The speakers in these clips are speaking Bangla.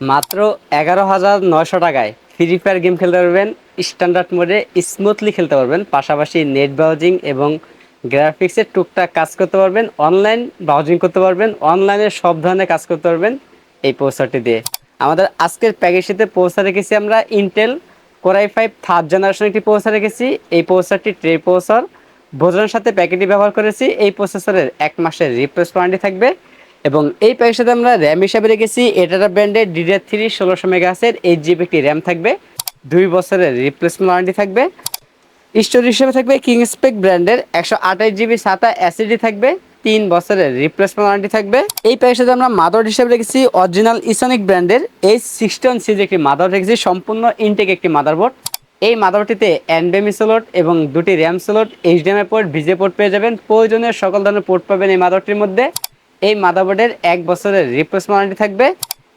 মাত্র এগারো হাজার নয়শো টাকায় ফ্রি ফায়ার গেম খেলতে পারবেন স্ট্যান্ডার্ড মোডে স্মুথলি খেলতে পারবেন, পাশাপাশি নেট ব্রাউজিং এবং গ্রাফিক্সের টুকটাক কাজ করতে পারবেন অনলাইন ব্রাউজিং করতে পারবেন অনলাইনে সব ধরনের কাজ করতে পারবেন এই পোস্টারটি দিয়ে। আমাদের আজকের প্যাকেজটিতে পৌঁছা রেখেছি আমরা Intel core i five third generation একটি পৌঁছা রেখেছি, এই পোস্টারটি ট্রে পৌঁছার ভোজনের সাথে প্যাকেটটি ব্যবহার করেছি, এই প্রসেসরের এক মাসের রিপ্লেস ওয়ারেন্টি থাকবে। এবং এই প্যাকের সাথে আমরা র্যাম হিসাবে রেখেছি। এটাটা ব্র্যান্ডের ডিডিআর থ্রি ষোলোশো মেগাহাসের এইট জিবি একটি র্যাম থাকবে। দুই বছরের রিপ্লেসমেন্ট ওয়ারেন্টি থাকবে। স্টোরেজ হিসেবে থাকবে কিং স্পেক ব্র্যান্ডের একশো আঠাশ জিবি সাতা অ্যাসিডি থাকবে। তিন বছরের রিপ্লেসমেন্ট ওয়ারেন্টি থাকবে। এই প্যাকের সাথে আমরা মাদার হিসেবে রেখেছি। অরিজিনাল ইসনিক ব্র্যান্ডের এইচ সিক্সটি ওয়ান সিজ একটি মাদার রেখেছি। সম্পূর্ণ ইনটেক একটি মাদারবোর্ড এই মাদারটিতে অ্যান্ডেমি স্লট এবং দুটি RAM slot HDMI port VGA port পেয়ে যাবেন। প্রয়োজনীয় সকল ধরনের পোর্ট পাবেন এই মাদারটির মধ্যে। এই মাদারবোর্ডের এক বছরের রিপ্লেসমেন্ট ওয়ারেন্টি থাকবে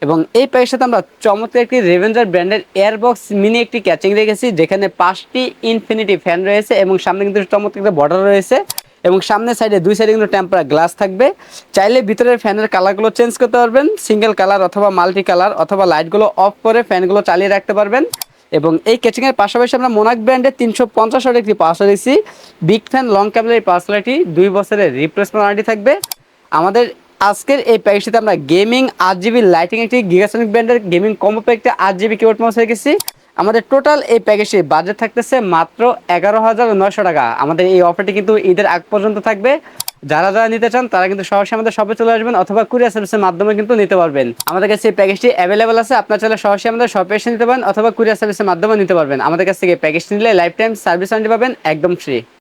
এবং এই প্যাকের সাথে আমরা চমৎকার একটি রেভেঞ্জার ব্র্যান্ডের এয়ারবক্স মিনি একটি ক্যাচিং রেখেছি যেখানে পাঁচটি ইনফিনিটি ফ্যান রয়েছে এবং সামনে কিন্তু চমৎকার একটা বর্ডার রয়েছে এবং সামনের সাইডে দুই সাইডে কিন্তু টেম্পার গ্লাস থাকবে। চাইলে ভিতরের ফ্যানের কালারগুলো চেঞ্জ করতে পারবেন সিঙ্গেল কালার অথবা মাল্টি কালার অথবা লাইটগুলো অফ করে ফ্যানগুলো চালিয়ে রাখতে পারবেন এবং এই ক্যাচিংয়ের পাশাপাশি আমরা মোনাক ব্র্যান্ডের তিনশো পঞ্চাশ একটি পার্সেল দিচ্ছি বিগ ফ্যান লং ক্যাবলের এই পার্সেলটি দুই বছরের রিপ্লেসমেন্ট ওয়ারেন্টি থাকবে। আমাদের আজকের এই প্যাকেজটিতে আমরা গেমিং আট জিবি লাইটিং একটি গিগাসনিক ব্র্যান্ডের গেমিং কম্বো প্যাকটি আট জিবি কিবোর্ড মাউস রেখেছি আমাদের টোটাল এই প্যাকেজটি বাজেট থাকতেছে মাত্র এগারো হাজার নয়শো টাকা। আমাদের এই অফারটি কিন্তু ঈদের আগ পর্যন্ত থাকবে। যারা যারা নিতে চান, তারা কিন্তু সরাসরি আমাদের শপে চলে আসবেন অথবা কুরিয়ার সার্ভিসের মাধ্যমে কিন্তু নিতে পারবেন। আমাদের কাছে এই প্যাকেজটি অ্যাভেলেবেল আছে। আপনার চাইলে সরাসরি আমাদের শপে এসে নিতে পারেন অথবা কুরিয়ার সার্ভিসের মাধ্যমে নিতে পারবেন। আমাদের কাছ থেকে প্যাকেজটি নিলে লাইফ টাইম সার্ভিস ওয়ারেন্টি পাবেন, একদম ফ্রি